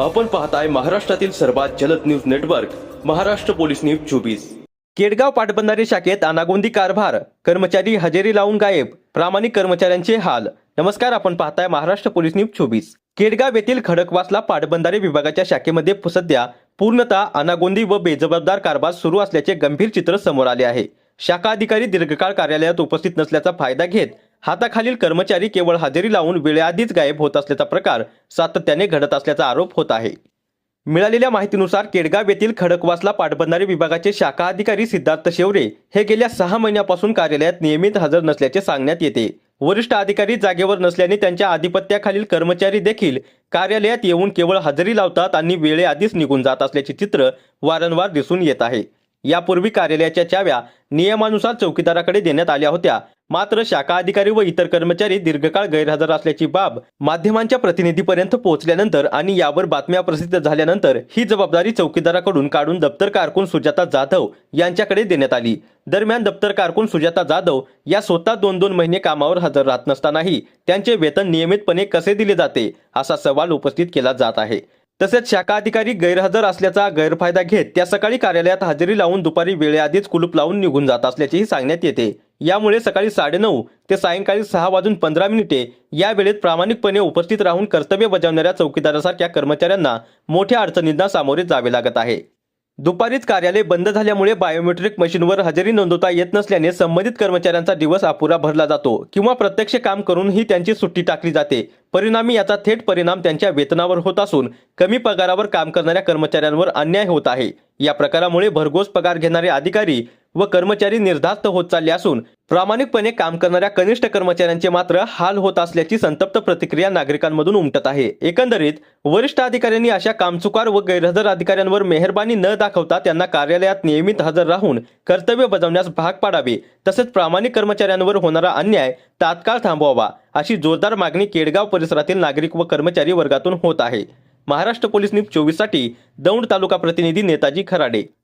आपण पाहताय महाराष्ट्रातील सर्वात जलद news network Maharashtra police news चोवीस. केडगाव पाटबंधारे शाखेत अनागोंदी कारभार कर्मचारी हजेरी लावून गायब प्रामाणिक कर्मचाऱ्यांचे हाल. नमस्कार आपण पाहताय महाराष्ट्र पोलीस न्यूज चोवीस. केडगाव येथील खडकवासला पाटबंधारे विभागाच्या शाखेमध्ये सध्या पूर्णतः अनागोंदी व बेजबाबदार कारभार सुरू असल्याचे गंभीर चित्र समोर आले आहे. शाखा अधिकारी दीर्घकाळ कार्यालयात उपस्थित नसल्याचा फायदा घेत हाताखालील कर्मचारी केवळ हजेरी लावून वेळेआधीच गायब होत असल्याचा प्रकार सातत्याने घडत असल्याचा आरोप होत आहे. मिळालेल्या माहितीनुसार केडगाव येथील खडकवासला पाटबंधारे विभागाचे शाखा अधिकारी सिद्धार्थ शेवरे हे गेल्या सहा महिन्यापासून कार्यालयात नियमित हजर नसल्याचे सांगण्यात येते. वरिष्ठ अधिकारी जागेवर नसल्याने त्यांच्या आधिपत्याखालील कर्मचारी देखील कार्यालयात येऊन केवळ हजेरी लावतात आणि वेळेआधीच निघून जात असल्याचे चित्र वारंवार दिसून येत आहे. यापूर्वी कार्यालयाच्या चाव्या नियमानुसार चौकीदाराकडे देण्यात आल्या होत्या. मात्र शाखा अधिकारी व इतर कर्मचारी दीर्घकाळ गैरहजर असल्याची बाब माध्यमांच्या प्रतिनिधीपर्यंत पोहोचल्यानंतर आणि यावर बातम्या प्रसिद्ध झाल्यानंतर ही जबाबदारी चौकीदाराकडून काढून दप्तर कारकून सुजाता जाधव यांच्याकडे देण्यात आली. दरम्यान दप्तर कारकून सुजाता जाधव या स्वतः दोन दोन महिने कामावर हजर राहत नसतानाही त्यांचे वेतन नियमितपणे कसे दिले जाते असा सवाल उपस्थित केला जात आहे. तसेच शाखा अधिकारी गैरहजर असल्याचा गैरफायदा घेत त्या सकाळी कार्यालयात हजेरी लावून दुपारी वेळेआधीच कुलूप लावून निघून जात असल्याचेही सांगण्यात येते. यामुळे सकाळी साडेनऊ ते सायंकाळी सहा वाजून पंधरा मिनिटे या वेळेत प्रामाणिकपणे उपस्थित राहून कर्तव्य बजावणाऱ्या चौकीदारासारख्या कर्मचाऱ्यांना मोठ्या अडचणींना सामोरे जावे लागत आहे. दुपारीच कार्यालय बंद झाल्यामुळे बायोमेट्रिक मशीनवर हजेरी नोंदवता येत नसल्याने संबंधित कर्मचाऱ्यांचा दिवस अपुरा भरला जातो किंवा प्रत्यक्ष काम करूनही त्यांची सुट्टी टाकली जाते. परिणामी याचा थेट परिणाम त्यांच्या वेतनावर होत असून कमी पगारावर काम करणाऱ्या कर्मचाऱ्यांवर अन्याय होत आहे. या प्रकारामुळे भरघोस पगार घेणारे अधिकारी व कर्मचारी निर्धास्त होत चालले असून प्रामाणिकपणे काम करणाऱ्या कनिष्ठ कर्मचाऱ्यांचे मात्र हाल होत असल्याची संतप्त प्रतिक्रिया नागरिकांमधून उमटत आहे. एकंदरीत वरिष्ठ अधिकाऱ्यांनी अशा कामचुकार व गैरहजर अधिकाऱ्यांवर मेहरबानी न दाखवता त्यांना कार्यालयात नियमित हजर राहून कर्तव्य बजावण्यास भाग पाडावे तसेच प्रामाणिक कर्मचाऱ्यांवर होणारा अन्याय तात्काळ थांबवावा अशी जोरदार मागणी केडगाव परिसरातील नागरिक व कर्मचारी वर्गातून होत आहे. महाराष्ट्र पोलीस न्यूज चोवीससाठी दौंड तालुका प्रतिनिधी नेताजी खराडे.